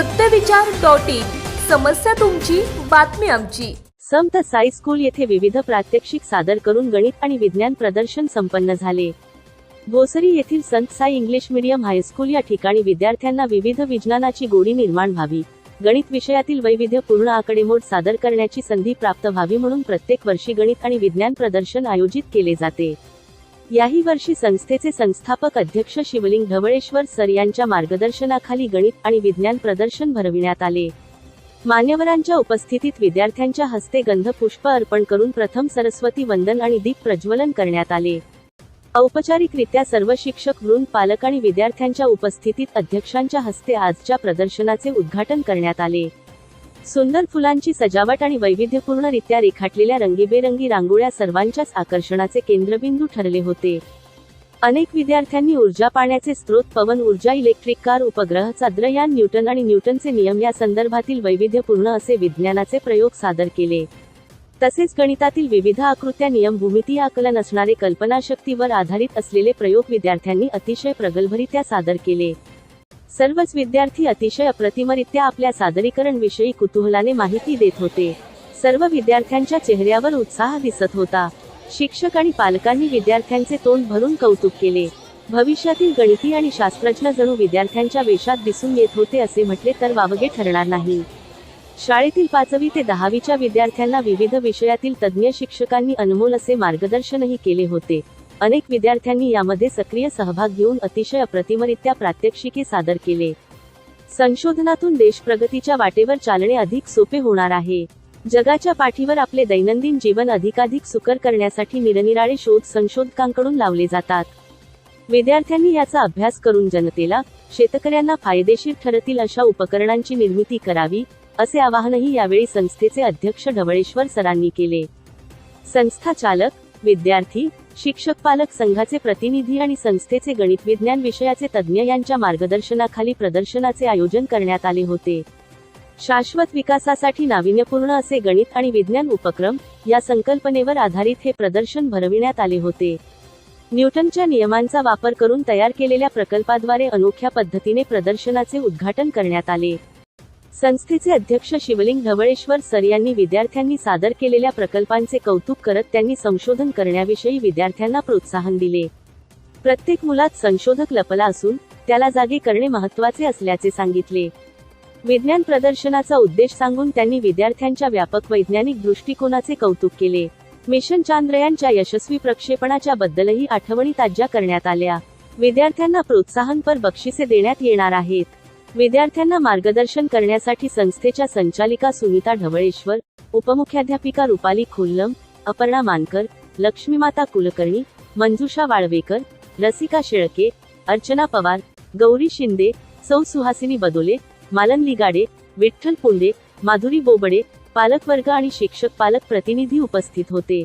सत्यविचार dot in समस्या तुमची बातमी आमची. संत साई स्कूल येथे विविध प्रात्यक्षिक सादर करून गणित आणि विज्ञान प्रदर्शन संपन्न झाले. भोसरी येथील संत साई इंग्लिश मीडियम हायस्कूल या ठिकाणी विद्यार्थ्यांना विविध विज्ञानाची गोडी निर्माण व्हावी. गणित विषयातील वैविध्यपूर्ण आकडेमोड सादर करण्याची संधी प्राप्त व्हावी म्हणून प्रत्येक वर्षी गणित आणि विज्ञान प्रदर्शन आयोजित केले जाते. याही वर्षी संस्थेचे संस्थापक अध्यक्ष शिवलिंग ढवळेश्वर सर यांच्या मार्गदर्शनाखाली गणित आणि विज्ञान प्रदर्शन भरविण्यात आले. मान्यवरांच्या उपस्थितीत विद्यार्थ्यांच्या हस्ते गंधपुष्प अर्पण करून प्रथम सरस्वती वंदन आणि दीप प्रज्वलन करण्यात आले. औपचारिकरित्या सर्व शिक्षक वृंद पालक आणि विद्यार्थ्यांच्या उपस्थितीत अध्यक्षांच्या हस्ते आजच्या प्रदर्शनाचे उद्घाटन करण्यात आले. सुंदर फुलांची सजावट आणि वैविध्यपूर्णरित्या रेखाटलेल्या रंगीबेरंगी रांगोळ्या सर्वांच्याच आकर्षणाचे केंद्रबिंदू ठरले होते. अनेक विद्यार्थ्यांनी ऊर्जा पाण्याचे स्रोत पवन ऊर्जा इलेक्ट्रिक कार उपग्रह चाद्रयान न्यूटन आणि न्यूटनचे नियम या संदर्भातील वैविध्यपूर्ण असे विज्ञानाचे प्रयोग सादर केले. तसेच गणितातील विविध आकृत्या नियम भूमिती आकलन असणारे कल्पनाशक्तीवर आधारित असलेले प्रयोग विद्यार्थ्यांनी अतिशय प्रगल्भरित्या सादर केले. सर्वच विद्यार्थी अतिशय अप्रतिमरित्या आपल्या सादरीकरण विषयी कुतूहलाने माहिती देत होते. सर्व विद्यार्थ्यांच्या चेहऱ्यावर उत्साह दिसत होता. शिक्षक आणि पालकांनी विद्यार्थ्यांचे तोंड भरून कौतुक केले. भविष्यातील गणिती आणि शास्त्रज्ञ जणू विद्यार्थ्यांच्या वेशात दिसून येत होते असे म्हटले तर वावगे ठरणार नाही. शाळेतील पाचवी ते दहावीच्या विद्यार्थ्यांना विविध विषयातील तज्ज्ञ शिक्षकांनी अनमोल असे मार्गदर्शनही केले होते. अनेक विद्यार्थ्यांनी यामध्ये सक्रिय सहभाग घेऊन अतिशय अप्रतिमरित्या प्रात्यक्षिके सादर केले. संशोधनातून देश प्रगतीच्या वाटेवर चालणे अधिक सोपे होणार आहे. जगाच्या पाठीवर आपले दैनंदिन जीवन अधिकाधिक सुकर करण्यासाठी निरनिराळे शोध संशोधकांकडून लावले जातात. विद्यार्थ्यांनी याचा अभ्यास करून जनतेला शेतकऱ्यांना फायदेशीर ठरतील अशा उपकरणांची निर्मिती करावी असे आवाहनही यावेळी संस्थेचे अध्यक्ष ढवळेश्वर सरांनी केले. संस्था चालक विद्यार्थी शिक्षक पालक संघाचे प्रतिनिधी आणि संस्थेचे गणित विज्ञान विषयाचे तज्ज्ञ यांच्या मार्गदर्शनाखाली प्रदर्शनाचे आयोजन करण्यात आले होते. शाश्वत विकासासाठी नाविन्यपूर्ण असे गणित आणि विज्ञान उपक्रम या संकल्पनेवर आधारित हे प्रदर्शन भरविण्यात आले होते. न्यूटनच्या नियमांचा वापर करून तयार केलेल्या प्रकल्पाद्वारे अनोख्या पद्धतीने प्रदर्शनाचे उद्घाटन करण्यात आले. संस्थेचे अध्यक्ष शिवलिंग ढवळेश्वर सर यांनी विद्यार्थ्यांनी सादर केलेल्या प्रकल्पांचे कौतुक करत त्यांनी संशोधन करण्याविषयी विद्यार्थ्यांना प्रोत्साहन दिले. प्रत्येक मुलात संशोधक लपला असून त्याला जागे करणे महत्त्वाचे असल्याचे सांगितले. विज्ञान प्रदर्शनाचा उद्देश सांगून त्यांनी विद्यार्थ्यांच्या व्यापक वैज्ञानिक दृष्टिकोनाचे कौतुक केले. मिशन चांद्रयानच्या यशस्वी प्रक्षेपणाच्या बद्दलही आठवणी ताज्या करण्यात आल्या. विद्यार्थ्यांना प्रोत्साहनपर बक्षिसे देण्यात येणार आहेत. विद्यार्थ्यांना मार्गदर्शन करण्यासाठी संस्थेच्या संचालिका सुनीता ढवळेश्वर उपमुख्याध्यापिका रुपाली खुल्लम अपर्णा मानकर लक्ष्मीमाता कुलकर्णी मंजुषा वाळवेकर रसिका शेळके अर्चना पवार गौरी शिंदे सौ सुहासिनी बदोले मालन लिगाडे विठ्ठल पुंडे माधुरी बोबडे पालकवर्ग आणि शिक्षक पालक प्रतिनिधी उपस्थित होते.